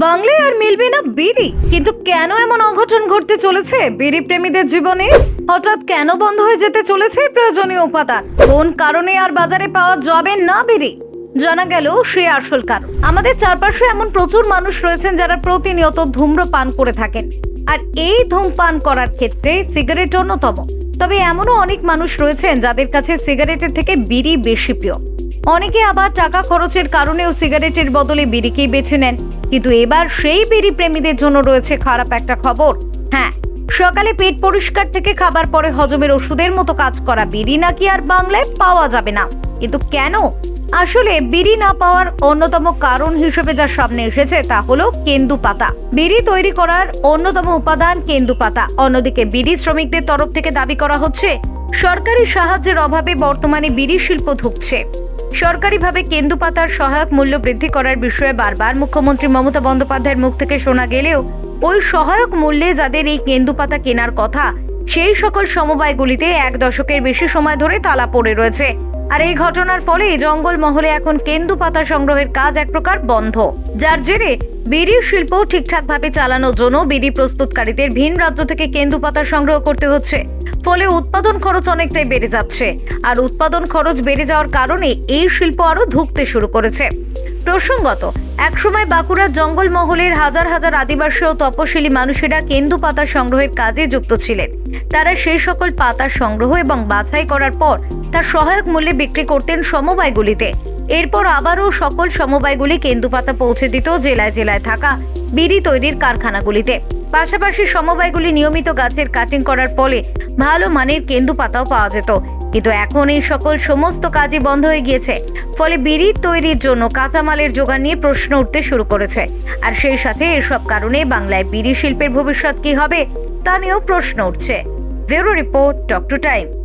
বাংলায় আর মিলবে না বিড়ি। কিন্তু কেন এমন অঘটন ঘটতে চলেছে? বিড়ি প্রেমীদের জীবনে হঠাৎ কেন বন্ধ হয়ে যেতে চলেছে প্রয়োজনীয় উপাদান? কোন কারণে আর বাজারে পাওয়া যাবে না বিড়ি? জানা গেল সে আসল কারণ। আমাদের চারপাশে এমন প্রচুর মানুষ রয়েছেন যারা প্রতিনিয়ত ধূম্রপান করে থাকেন। আর এই ধূমপান করার ক্ষেত্রে সিগারেট অন্যতম। তবে এমনও অনেক মানুষ রয়েছেন যাদের কাছে সিগারেটের থেকে বিড়ি বেশি প্রিয়। অনেকে আবার টাকা খরচের কারণেও সিগারেটের বদলে বিড়িকেই বেছে নেন। কিন্তু এবার সেই বিড়ি প্রেমীদের জন্য রয়েছে খারাপ একটা খবর। হ্যাঁ সকালে পেট পরিষ্কার থেকে খাবার পরে হজমের ওষুধের মতো কাজ করা বিড়ি নাকি আর বাংলায় পাওয়া যাবে না। কিন্তু কেন? আসলে বিড়ি না পাওয়ার অন্যতম কারণ হিসেবে যা সামনে এসেছে তা হলো কেন্দু পাতা। বিড়ি তৈরি করার অন্যতম উপাদান কেন্দু পাতা। অন্যদিকে বিড়ি শ্রমিকদের তরফ থেকে দাবি করা হচ্ছে, সরকারি সাহায্যের অভাবে বর্তমানে বিড়ি শিল্প ধুঁকছে। সরকারিভাবে কেন্দুপাতার সহায়ক মূল্য বৃদ্ধি করার বিষয়ে বারবার মুখ্যমন্ত্রী মমতা বন্দ্যোপাধ্যায়ের মুখ থেকে শোনা গেলেও, ওই সহায়ক মূল্যে যাদের এই কেন্দুপাতা কেনার কথা, সেই সকল সমবায়গুলিতে এক দশকের বেশি সময় ধরে তালা পড়ে রয়েছে। আর এই ঘটনার ফলে জঙ্গল মহলে এখন কেন্দুপাতা সংগ্রহের কাজ এক প্রকার বন্ধ। যার জেরে বিড়ির শিল্প ঠিকঠাকভাবে চালানোর জন্য বিড়ি প্রস্তুতকারীদের ভিন রাজ্য থেকে কেন্দু পাতা সংগ্রহ করতে হচ্ছে। ফলে উৎপাদন খরচ অনেকটাই বেড়ে যাচ্ছে। আর উৎপাদন খরচ বেড়ে যাওয়ার কারণে এই শিল্প আরও ধুঁকতে শুরু করেছে। প্রসঙ্গত, একসময় বাঁকুড়ার জঙ্গলমহলের হাজার হাজার আদিবাসী ও তপশিলি মানুষেরা কেন্দু পাতা সংগ্রহের কাজে যুক্ত ছিলেন। তারা সেই সকল পাতা সংগ্রহ এবং বাছাই করার পর তা সহায়ক মূল্যে বিক্রি করতেন সমবায়গুলিতে। এরপর আবারও সকল সমবায়গুলি কেন্দুপাতা পৌঁছে দিত জেলায় জেলায় থাকা বিড়ি তৈরির কারখানাগুলিতে। পাশাপাশি সমবায়গুলি নিয়মিত গাছের কাটিং করার ফলে ভালো মানের কেন্দুপাতাও পাওয়া যেত। কিন্তু এখন এই সকল সমস্ত কাজই বন্ধ হয়ে গিয়েছে। ফলে বিড়ি তৈরির জন্য কাঁচামালের যোগান নিয়ে প্রশ্ন উঠতে শুরু করেছে। আর সেই সাথে এসব কারণে বাংলায় বিড়ি শিল্পের ভবিষ্যৎ কি হবে তা নিয়েও প্রশ্ন উঠছে। Bureau report talk to time.